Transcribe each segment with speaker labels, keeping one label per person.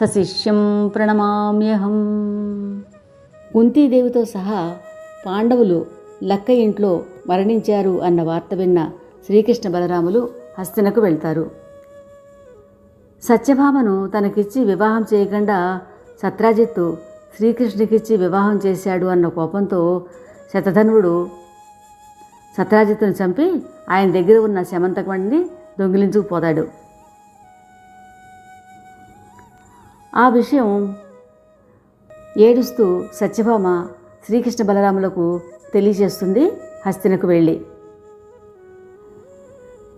Speaker 1: సశిష్యం ప్రణమామ్యహం. కుంతీదేవితో సహా పాండవులు లక్క ఇంట్లో మరణించారు అన్న వార్త విన్న శ్రీకృష్ణ బలరాములు హస్తినకు వెళ్తారు. సత్యభామను తనకిచ్చి వివాహం చేయకుండా సత్రాజిత్తు శ్రీకృష్ణుడికిచ్చి వివాహం చేశాడు అన్న కోపంతో శతధన్వుడు సత్రాజిత్తును చంపి ఆయన దగ్గర ఉన్న శమంతకమణిని దొంగిలించుకుపోతాడు. ఆ విషయం ఏడుస్తూ సత్యభామ శ్రీకృష్ణ బలరాములకు తెలియజేస్తుంది హస్తినకు వెళ్ళి.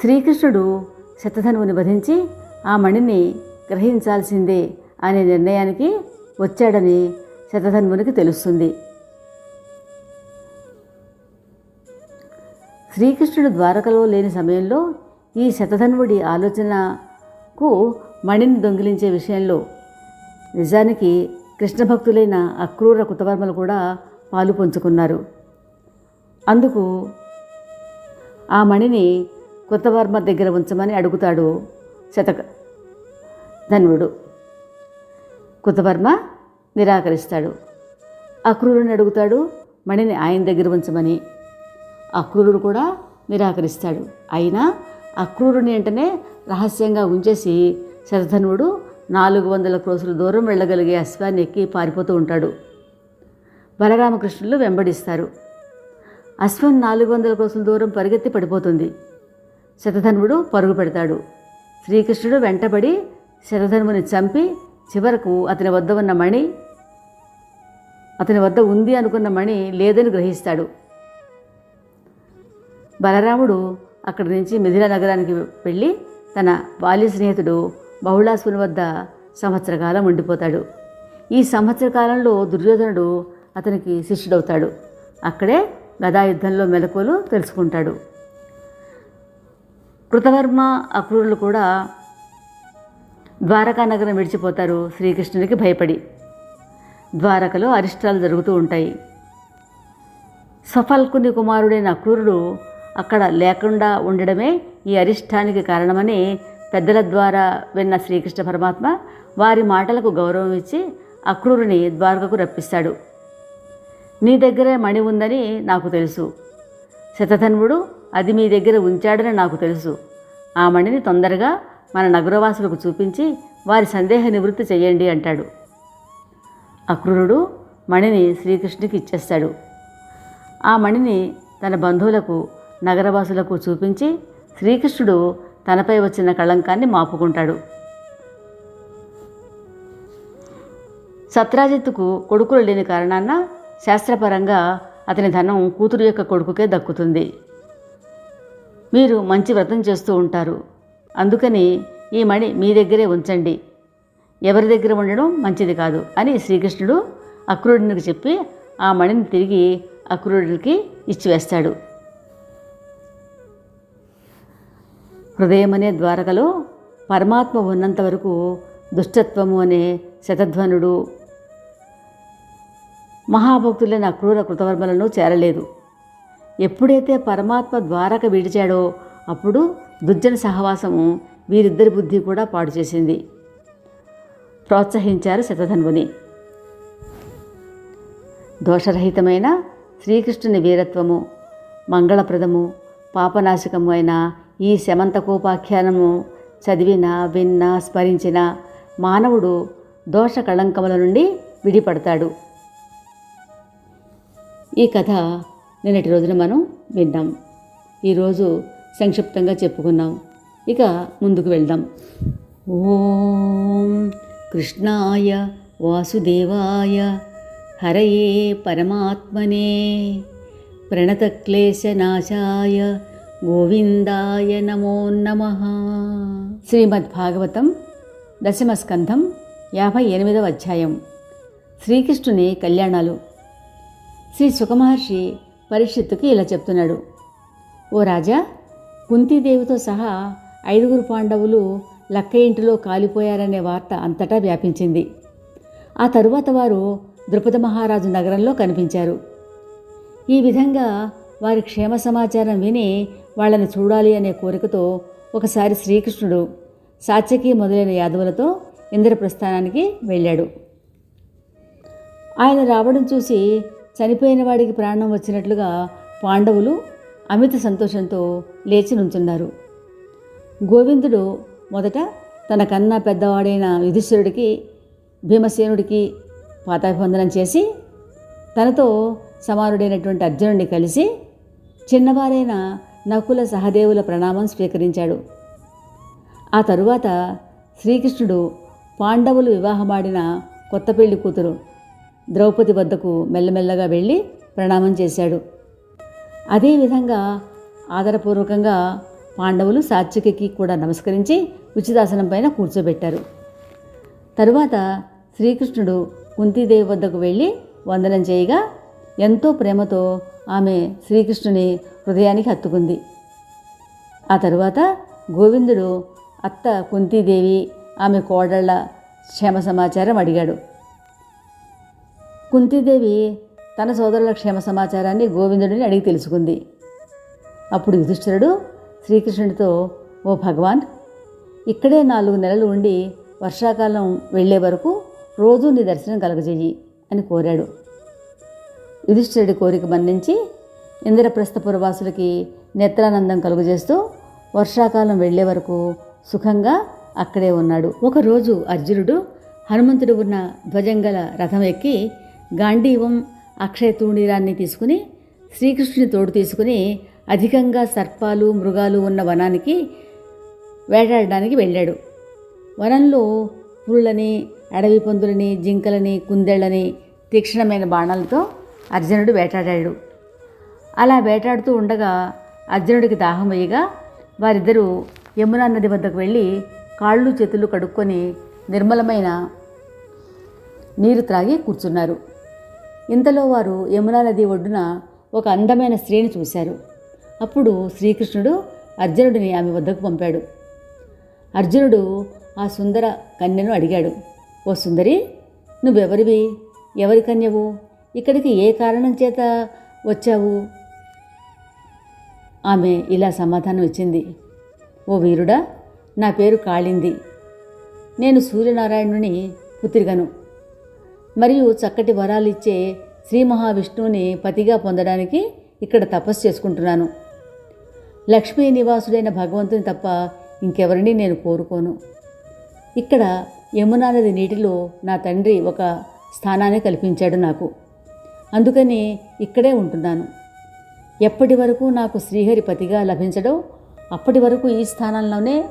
Speaker 1: శ్రీకృష్ణుడు శతధనువుని వధించి ఆ మణిని గ్రహించాల్సిందే అనే నిర్ణయానికి వచ్చాడని శతధన్వునికి తెలుస్తుంది. శ్రీకృష్ణుడు ద్వారకలో లేని సమయంలో ఈ శతధన్వుడి ఆలోచనకు మణిని దొంగిలించే విషయంలో నిజానికి కృష్ణ భక్తులైన అక్రూర కుతవర్మలు కూడా పాలు పంచుకున్నారు. అందుకు ఆ మణిని కృతవర్మ దగ్గర ఉంచమని అడుగుతాడు శతక ధన్వుడు. కృతవర్మ నిరాకరిస్తాడు. అక్రూరుని అడుగుతాడు మణిని ఆయన దగ్గర ఉంచమని. అక్రూరుడు కూడా నిరాకరిస్తాడు. అయినా అక్రూరుని వెంటనే రహస్యంగా ఉంచేసి శతధనువుడు నాలుగు వందల క్రోసుల దూరం వెళ్ళగలిగే అశ్వాన్ని ఎక్కి పారిపోతూ ఉంటాడు. బలరామకృష్ణులు వెంబడిస్తారు. అశ్వం నాలుగు వందల క్రోసుల దూరం పరిగెత్తి పడిపోతుంది. శతధనువుడు పరుగు పెడతాడు. శ్రీకృష్ణుడు వెంటబడి శతధనువుని చంపి చివరకు అతని వద్ద ఉన్న మణి అతని వద్ద ఉంది అనుకున్న మణి లేదని గ్రహిస్తాడు. బలరాముడు అక్కడి నుంచి మిథిలా నగరానికి వెళ్ళి తన బాల్య స్నేహితుడు బహుళాసుని వద్ద సంవత్సర కాలం ఉండిపోతాడు. ఈ సంవత్సర కాలంలో దుర్యోధనుడు అతనికి శిష్యుడవుతాడు. అక్కడే గదాయుద్ధంలో మెలకువలు తెలుసుకుంటాడు. కృతవర్మ అక్రూరులు కూడా ద్వారకా నగరం విడిచిపోతారు శ్రీకృష్ణునికి భయపడి. ద్వారకలో అరిష్టాలు జరుగుతూ ఉంటాయి. సఫల్కుని కుమారుడైన అక్రూరుడు అక్కడ లేకుండా ఉండడమే ఈ అరిష్టానికి కారణమని పెద్దల ద్వారా విన్న శ్రీకృష్ణ పరమాత్మ వారి మాటలకు గౌరవం ఇచ్చి అక్రూరుని ద్వారకకు రప్పిస్తాడు. నీ దగ్గరే మణి ఉందని నాకు తెలుసు. శతధన్వుడు అది మీ దగ్గర ఉంచాడని నాకు తెలుసు. ఆ మణిని తొందరగా మన నగరవాసులకు చూపించి వారి సందేహ నివృత్తి చేయండి అంటాడు. అక్రూరుడు మణిని శ్రీకృష్ణుడికి ఇచ్చేస్తాడు. ఆ మణిని తన బంధువులకు నగరవాసులకు చూపించి శ్రీకృష్ణుడు తనపై వచ్చిన కళంకాన్ని మాపుకుంటాడు. సత్రాజిత్తుకు కొడుకులు లేని కారణాన శాస్త్రపరంగా అతని ధనం కూతురు యొక్క కొడుకుకే దక్కుతుంది. మీరు మంచి వ్రతం చేస్తూ ఉంటారు. అందుకని ఈ మణి మీ దగ్గరే ఉంచండి. ఎవరి దగ్గర ఉండడం మంచిది కాదు అని శ్రీకృష్ణుడు అక్రూరుడికి చెప్పి ఆ మణిని తిరిగి అక్రూరుడికి ఇచ్చివేస్తాడు. హృదయమనే ద్వారకలో పరమాత్మ ఉన్నంత వరకు దుష్టత్వము అనే శతధ్వనుడు మహాభక్తులైన అక్రూర కృతవర్మలను చేరలేదు. ఎప్పుడైతే పరమాత్మ ద్వారక విడిచాడో అప్పుడు దుర్జన సహవాసము వీరిద్దరి బుద్ధి కూడా పాడు చేసింది. ప్రోత్సహించారు శతధన్వుని. దోషరహితమైన శ్రీకృష్ణుని వీరత్వము మంగళప్రదము పాపనాశకము అయిన ఈ శమంతకోపాఖ్యానము చదివిన విన్న స్మరించిన మానవుడు దోష కళంకముల నుండి విడిపడతాడు. ఈ కథ నిన్నటి రోజున మనం విన్నాం. ఈరోజు సంక్షిప్తంగా చెప్పుకున్నాం. ఇక ముందుకు వెళ్దాం. ఓం కృష్ణాయ వాసుదేవాయ హరయే పరమాత్మనే. ప్రణతక్లేశనాశాయ గోవిందాయ నమో నమ. శ్రీమద్భాగవతం దశమస్కంధం యాభై ఎనిమిదవ అధ్యాయం. శ్రీకృష్ణుని కళ్యాణాలు. శ్రీ సుఖమహర్షి పరీక్షిత్తుకి ఇలా చెప్తున్నాడు. ఓ రాజా కుంతీదేవితో సహా ఐదుగురు పాండవులు లక్క ఇంటిలో కాలిపోయారనే వార్త అంతటా వ్యాపించింది. ఆ తరువాత వారు ద్రుపద మహారాజు నగరంలో కనిపించారు. ఈ విధంగా వారి క్షేమ సమాచారం విని వాళ్ళని చూడాలి అనే కోరికతో ఒకసారి శ్రీకృష్ణుడు సాత్యకి మొదలైన యాదవులతో ఇంద్రప్రస్థానానికి వెళ్ళాడు. ఆయన రావడం చూసి చనిపోయిన వాడికి ప్రాణం వచ్చినట్లుగా పాండవులు అమిత సంతోషంతో లేచి నుంచున్నారు. గోవిందుడు మొదట తన కన్నా పెద్దవాడైన యుధిష్ఠిరుడికి భీమసేనుడికి పాతాభివందనం చేసి తనతో సమానుడైనటువంటి అర్జునుడిని కలిసి చిన్నవారైన నకుల సహదేవుల ప్రణామం స్వీకరించాడు. ఆ తరువాత శ్రీకృష్ణుడు పాండవులు వివాహమాడిన కొత్త పెళ్ళి కూతురు ద్రౌపది వద్దకు మెల్లమెల్లగా వెళ్ళి ప్రణామం చేశాడు. అదేవిధంగా ఆదరపూర్వకంగా పాండవులు సాత్వికకి కూడా నమస్కరించి ఉచితాసనం పైన కూర్చోబెట్టారు. తరువాత శ్రీకృష్ణుడు కుంతీదేవి వద్దకు వెళ్ళి వందనం చేయగా ఎంతో ప్రేమతో ఆమె శ్రీకృష్ణుని హృదయానికి హత్తుకుంది. ఆ తరువాత గోవిందుడు అత్త కుంతీదేవి ఆమె కోడళ్ళ క్షేమ సమాచారం అడిగాడు. కుంతీదేవి తన సోదరుల క్షేమ సమాచారాన్ని గోవిందుడిని అడిగి తెలుసుకుంది. అప్పుడు యుధిష్ఠిరుడు శ్రీకృష్ణుడితో ఓ భగవాన్ ఇక్కడే నాలుగు నెలలు ఉండి వర్షాకాలం వెళ్ళే వరకు రోజు నీ దర్శనం కలగజేయి అని కోరాడు. యుధిష్ఠిరుడి కోరిక మన్నించి ఇంద్రప్రస్థపురవాసులకి నేత్రానందం కలుగజేస్తూ వర్షాకాలం వెళ్ళే వరకు సుఖంగా అక్కడే ఉన్నాడు. ఒకరోజు అర్జునుడు హనుమంతుడు ఉన్న ధ్వజంగల రథం ఎక్కి గాంధీవం అక్షయ తూణీరాన్ని తీసుకుని శ్రీకృష్ణుని తోడు తీసుకుని అధికంగా సర్పాలు మృగాలు ఉన్న వనానికి వేటాడడానికి వెళ్ళాడు. వనంలో పురులని అడవి పందులని జింకలని కుందేళ్ళని తీక్షణమైన బాణాలతో అర్జునుడు వేటాడాడు. అలా వేటాడుతూ ఉండగా అర్జునుడికి దాహం వేయగా వారిద్దరూ యమునా నది వద్దకు వెళ్ళి కాళ్ళు చేతులు కడుక్కొని నిర్మలమైన నీరు త్రాగి కూర్చున్నారు. ఇంతలో వారు యమునా నది ఒడ్డున ఒక అందమైన స్త్రీని చూశారు. అప్పుడు శ్రీకృష్ణుడు అర్జునుడిని ఆమె వద్దకు పంపాడు. అర్జునుడు ఆ సుందర కన్యను అడిగాడు ఓ సుందరి నువ్వెవరివి? ఎవరి కన్యవు? ఇక్కడికి ఏ కారణం చేత వచ్చావు? ఆమె ఇలా సమాధానం ఇచ్చింది. ఓ వీరుడా నా పేరు కాళింది. నేను సూర్యనారాయణుని పుత్రికను. మరియు చక్కటి వరాలు ఇచ్చే శ్రీ మహావిష్ణువుని పతిగా పొందడానికి ఇక్కడ తపస్సు చేసుకుంటున్నాను. లక్ష్మీ నివాసుడైన భగవంతుని తప్ప ఇంకెవరిని నేను కోరుకోను. ఇక్కడ యమునా నది నీటిలో నా తండ్రి ఒక స్థానాన్ని కల్పించాడు నాకు. అందుకని ఇక్కడే ఉంటున్నాను. ఎప్పటి వరకు నాకు శ్రీహరి పతిగా లభించడో అప్పటి వరకు ఈ స్థానంలోనే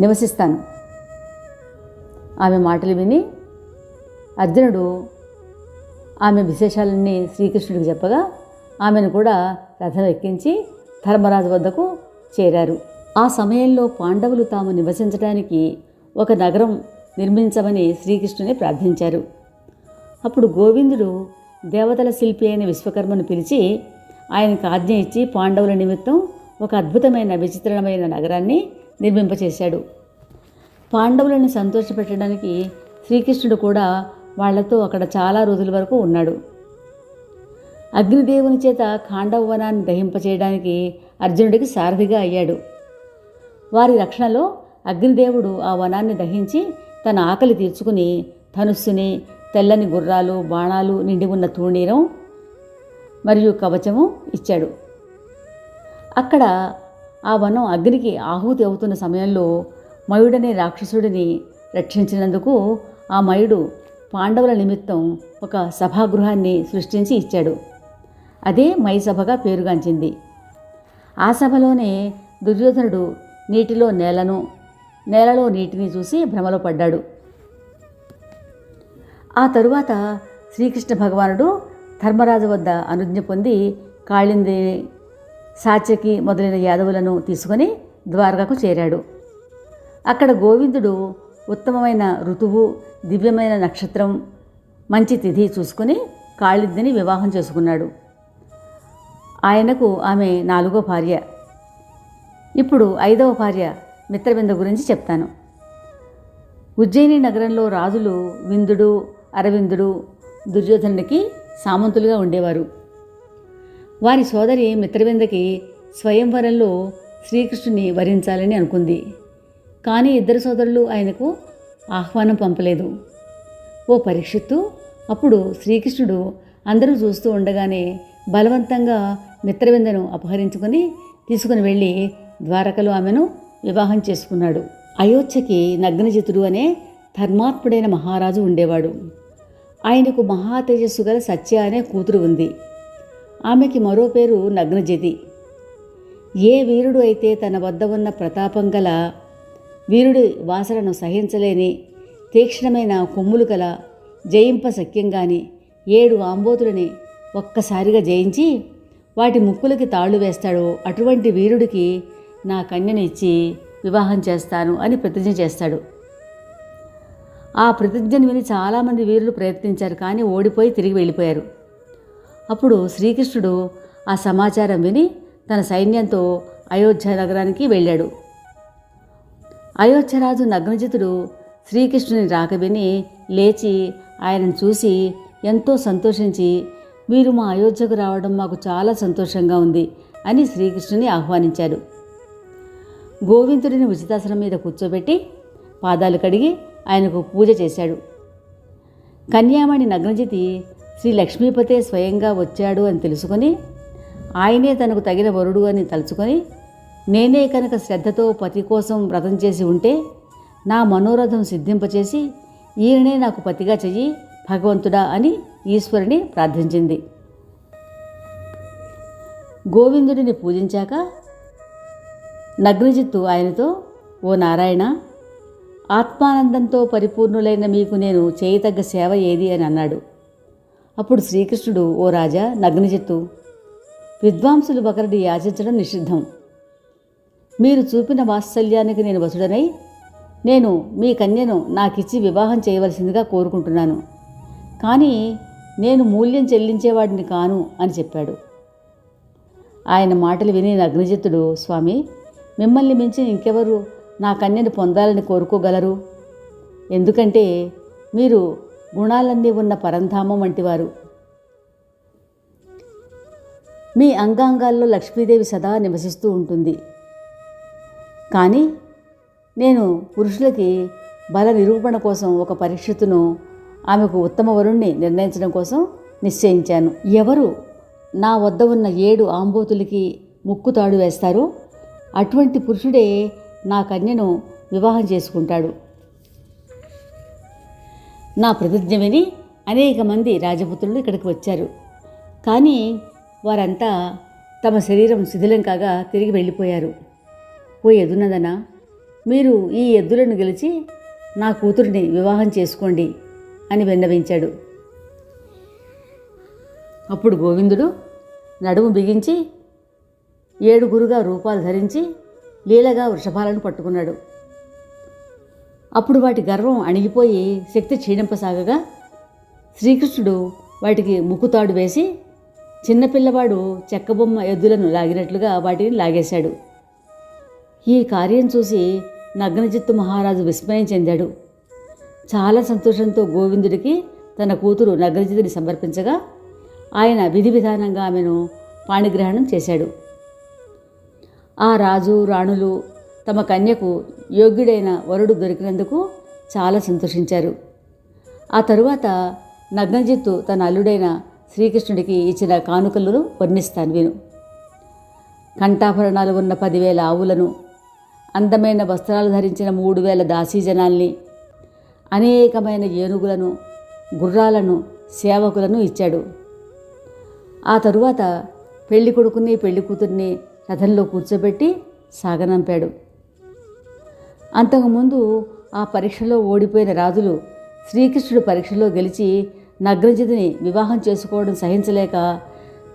Speaker 1: నివసిస్తాను. ఆమె మాటలు విని అర్జునుడు ఆమె విశేషాలన్నీ శ్రీకృష్ణుడికి చెప్పగా ఆమెను కూడా రథం ఎక్కించి ధర్మరాజు వద్దకు చేరారు. ఆ సమయంలో పాండవులు తాము నివసించడానికి ఒక నగరం నిర్మించమని శ్రీకృష్ణుని ప్రార్థించారు. అప్పుడు గోవిందుడు దేవతల శిల్పి అయిన విశ్వకర్మను పిలిచి ఆయనకు ఆజ్ఞ ఇచ్చి పాండవుల నిమిత్తం ఒక అద్భుతమైన విచిత్రమైన నగరాన్ని నిర్మింపచేశాడు. పాండవులను సంతోషపెట్టడానికి శ్రీకృష్ణుడు కూడా వాళ్ళతో అక్కడ చాలా రోజుల వరకు ఉన్నాడు. అగ్నిదేవుని చేత ఖాండవ వనాన్ని దహింపచేయడానికి అర్జునుడికి సారథిగా అయ్యాడు. వారి రక్షణలో అగ్నిదేవుడు ఆ వనాన్ని దహించి తన ఆకలి తీర్చుకుని ధనుస్సుని తెల్లని గుర్రాలు బాణాలు నిండి ఉన్న తూణీరం మరియు కవచము ఇచ్చాడు. అక్కడ ఆ వనం అగ్నికి ఆహుతి అవుతున్న సమయంలో మయుడనే రాక్షసుడిని రక్షించినందుకు ఆ మయుడు పాండవుల నిమిత్తం ఒక సభాగృహాన్ని సృష్టించి ఇచ్చాడు. అదే మై సభగా పేరుగాంచింది. ఆ సభలోనే దుర్యోధనుడు నీటిలో నేలను నేలలో నీటిని చూసి భ్రమలో పడ్డాడు. ఆ తరువాత శ్రీకృష్ణ భగవానుడు ధర్మరాజు వద్ద అనుజ్ఞ పొంది కాళింది సాత్యకి మొదలైన యాదవులను తీసుకొని ద్వారకకు చేరాడు. అక్కడ గోవిందుడు ఉత్తమమైన ఋతువు దివ్యమైన నక్షత్రం మంచి తిథి చూసుకుని కాళిద్దిని వివాహం చేసుకున్నాడు. ఆయనకు ఆమె నాలుగో భార్య. ఇప్పుడు ఐదవ భార్య మిత్రవింద గురించి చెప్తాను. ఉజ్జయిని నగరంలో రాజులు విందుడు అరవిందుడు దుర్యోధనుడికి సామంతులుగా ఉండేవారు. వారి సోదరి మిత్రవిందకి స్వయంవరంలో శ్రీకృష్ణుని వరించాలని అనుకుంది. కానీ ఇద్దరు సోదరులు ఆయనకు ఆహ్వానం పంపలేదు. ఓ పరీక్షిత్తు అప్పుడు శ్రీకృష్ణుడు అందరూ చూస్తూ ఉండగానే బలవంతంగా మిత్రవిందను అపహరించుకొని తీసుకుని వెళ్ళి ద్వారకలో ఆమెను వివాహం చేసుకున్నాడు. అయోధ్యకి నగ్నజితుడు అనే ధర్మాత్ముడైన మహారాజు ఉండేవాడు. ఆయనకు మహా తేజస్సు గల సత్య అనే కూతురు ఉంది. ఆమెకి మరో పేరు నగ్నజతి. ఏ వీరుడు అయితే తన వద్ద ఉన్న ప్రతాపం గల వీరుడి వాసనను సహించలేని తీక్ష్ణమైన కొమ్ములు గల జయింప సఖ్యంగాని ఏడు ఆంబోతులని ఒక్కసారిగా జయించి వాటి ముక్కులకి తాళ్ళు వేస్తాడో అటువంటి వీరుడికి నా కన్యను ఇచ్చి వివాహం చేస్తాను అని ప్రతిజ్ఞ చేస్తాడు. ఆ ప్రతిజ్ఞను విని చాలామంది వీరులు ప్రయత్నించారు కానీ ఓడిపోయి తిరిగి వెళ్ళిపోయారు. అప్పుడు శ్రీకృష్ణుడు ఆ సమాచారం విని తన సైన్యంతో అయోధ్య నగరానికి వెళ్ళాడు. అయోధ్యరాజు నగ్నజితుడు శ్రీకృష్ణుని రాక విని లేచి ఆయనను చూసి ఎంతో సంతోషించి మీరు మా అయోధ్యకు రావడం మాకు చాలా సంతోషంగా ఉంది అని శ్రీకృష్ణుని ఆహ్వానించాడు. గోవిందుడిని ఉచితాసనం మీద కూర్చోబెట్టి పాదాలు కడిగి ఆయనకు పూజ చేశాడు. కన్యామణి నగ్నజితి శ్రీ లక్ష్మీపతే స్వయంగా వచ్చాడు అని తెలుసుకొని ఆయనే తనకు తగిన వరుడు అని తలుచుకొని నేనే కనుక శ్రద్ధతో పతి కోసం వ్రతం చేసి ఉంటే నా మనోరథం సిద్ధింపచేసి ఈయననే నాకు పతిగా చెయ్యి భగవంతుడా అని ఈశ్వరుని ప్రార్థించింది. గోవిందుడిని పూజించాక నగ్నజిత్తు ఆయనతో ఓ నారాయణ ఆత్మానందంతో పరిపూర్ణులైన మీకు నేను చేయతగ్గ సేవ ఏది అని అన్నాడు. అప్పుడు శ్రీకృష్ణుడు ఓ రాజా నగ్నజిత్తు విద్వాంసులు ఒకరిని యాచించడం నిషిద్ధం. మీరు చూపిన వాత్సల్యానికి నేను వసుడనై నేను మీ కన్యను నాకిచ్చి వివాహం చేయవలసిందిగా కోరుకుంటున్నాను. కానీ నేను మూల్యం చెల్లించేవాడిని కాను అని చెప్పాడు. ఆయన మాటలు విని నగ్నజిత్తుడు స్వామి మిమ్మల్ని మించి ఇంకెవరు నా కన్యను పొందాలని కోరుకోగలరు? ఎందుకంటే మీరు గుణాలన్నీ ఉన్న పరంధామం వంటివారు. మీ అంగాంగాల్లో లక్ష్మీదేవి సదా నివసిస్తూ ఉంటుంది. కానీ నేను పురుషులకి బల నిరూపణ కోసం ఒక పరీక్షతును ఆమెకు ఉత్తమ వరుణ్ణి నిర్ణయించడం కోసం నిశ్చయించాను. ఎవరు నా వద్ద ఉన్న ఏడు ఆంబోతులకి ముక్కు తాడు వేస్తారో అటువంటి పురుషుడే నా కన్యను వివాహం చేసుకుంటాడు. నా ప్రతిజ్ఞ విని అనేక మంది రాజపుత్రులు ఇక్కడికి వచ్చారు. కానీ వారంతా తమ శరీరం శిథిలం కాగా తిరిగి వెళ్ళిపోయారు. ఓ ఎదునదనా మీరు ఈ ఎద్దులను గెలిచి నా కూతురిని వివాహం చేసుకోండి అని విన్నవించాడు. అప్పుడు గోవిందుడు నడుము బిగించి ఏడుగురుగా రూపాలు ధరించి లీలగా వృషభాలను పట్టుకున్నాడు. అప్పుడు వాటి గర్వం అణిగిపోయి శక్తి క్షీణింపసాగగా శ్రీకృష్ణుడు వాటికి ముక్కుతాడు వేసి చిన్నపిల్లవాడు చెక్కబొమ్మ ఎద్దులను లాగినట్లుగా వాటిని లాగేశాడు. ఈ కార్యం చూసి నగ్నజిత్తు మహారాజు విస్మయం చెందాడు. చాలా సంతోషంతో గోవిందుడికి తన కూతురు నగ్నజిత్తుని సమర్పించగా ఆయన విధి విధానంగా ఆమెను పాణిగ్రహణం చేశాడు. ఆ రాజు రాణులు తమ కన్యకు యోగ్యుడైన వరుడు దొరికినందుకు చాలా సంతోషించారు. ఆ తరువాత నగ్నజిత్తు తన అల్లుడైన శ్రీకృష్ణుడికి ఇచ్చిన కానుకలను వర్ణిస్తాను విను. కంఠాభరణాలు ఉన్న పదివేల ఆవులను అందమైన వస్త్రాలు ధరించిన మూడు వేల దాసీజనాల్ని అనేకమైన ఏనుగులను గుర్రాలను సేవకులను ఇచ్చాడు. ఆ తరువాత పెళ్ళి కొడుకుని పెళ్ళి కూతుర్ని రథంలో కూర్చోబెట్టి సాగనంపాడు. అంతకుముందు ఆ పరీక్షలో ఓడిపోయిన రాజులు శ్రీకృష్ణుడు పరీక్షలో గెలిచి నగ్నజితిని వివాహం చేసుకోవడం సహించలేక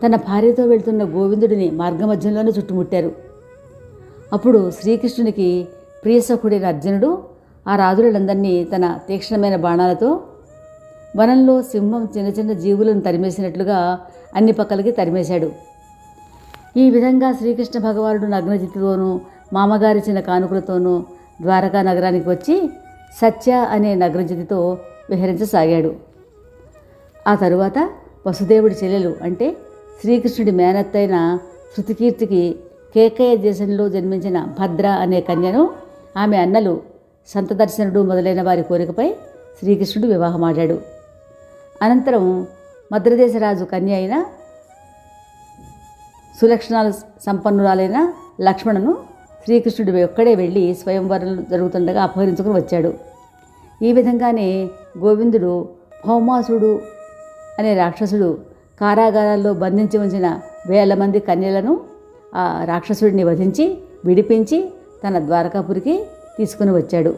Speaker 1: తన భార్యతో వెళ్తున్న గోవిందుడిని మార్గమధ్యంలోనే చుట్టుముట్టారు. అప్పుడు శ్రీకృష్ణునికి ప్రియసఖుడైన అర్జునుడు ఆ రాజులందరినీ తన తీక్షణమైన బాణాలతో వనంలో సింహం చిన్న చిన్న జీవులను తరిమేసినట్లుగా అన్ని పక్కలకి తరిమేశాడు. ఈ విధంగా శ్రీకృష్ణ భగవానుడు నగ్నజిత్తుతోనూ మామగారి చిన్న కానుకలతోనూ ద్వారకా నగరానికి వచ్చి సత్య అనే నగ్నజితితో విహరించసాగాడు. ఆ తరువాత వసుదేవుడి చెల్లెలు అంటే శ్రీకృష్ణుడి మేనత్తైన శృతికీర్తికి కేకయ దేశంలో జన్మించిన భద్ర అనే కన్యను ఆమె అన్నలు సంతదర్శనుడు మొదలైన వారి కోరికపై శ్రీకృష్ణుడు వివాహమాడాడు. అనంతరం మద్రదేశరాజు కన్య అయిన సులక్షణాలు సంపన్నురాలైన లక్ష్మణను శ్రీకృష్ణుడు ఒక్కడే వెళ్ళి స్వయంవరం జరుగుతుండగా అపహరించుకుని వచ్చాడు. ఈ విధంగానే గోవిందుడు భౌమాసుడు అనే రాక్షసుడు కారాగారాల్లో బంధించి ఉంచిన వేల మంది కన్యలను ఆ రాక్షసుడిని వధించి విడిపించి తన ద్వారకాపురికి తీసుకుని వచ్చాడు.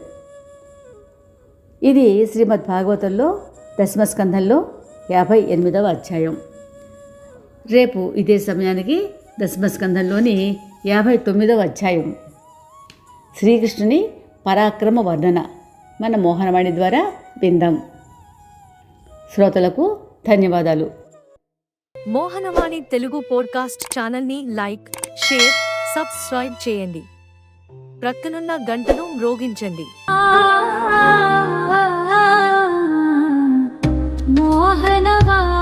Speaker 1: ఇది శ్రీమద్ భాగవతంలో దశమస్కంధంలో యాభై ఎనిమిదవ అధ్యాయం. రేపు ఇదే సమయానికి దశమస్కంధంలోని యాభై తొమ్మిదవ అధ్యాయం. శ్రీకృష్ణుని పరాక్రమ వర్ణన. మన మోహనవాణి ద్వారా విందాం. శ్రోతలకు ధన్యవాదాలు.
Speaker 2: మోహనవాణి తెలుగు పోడ్కాస్ట్ ఛానల్ని లైక్ షేర్ సబ్స్క్రైబ్ చేయండి. ప్రక్కనున్న గంటను మ్రోగించండి.
Speaker 3: మోహనవాణి.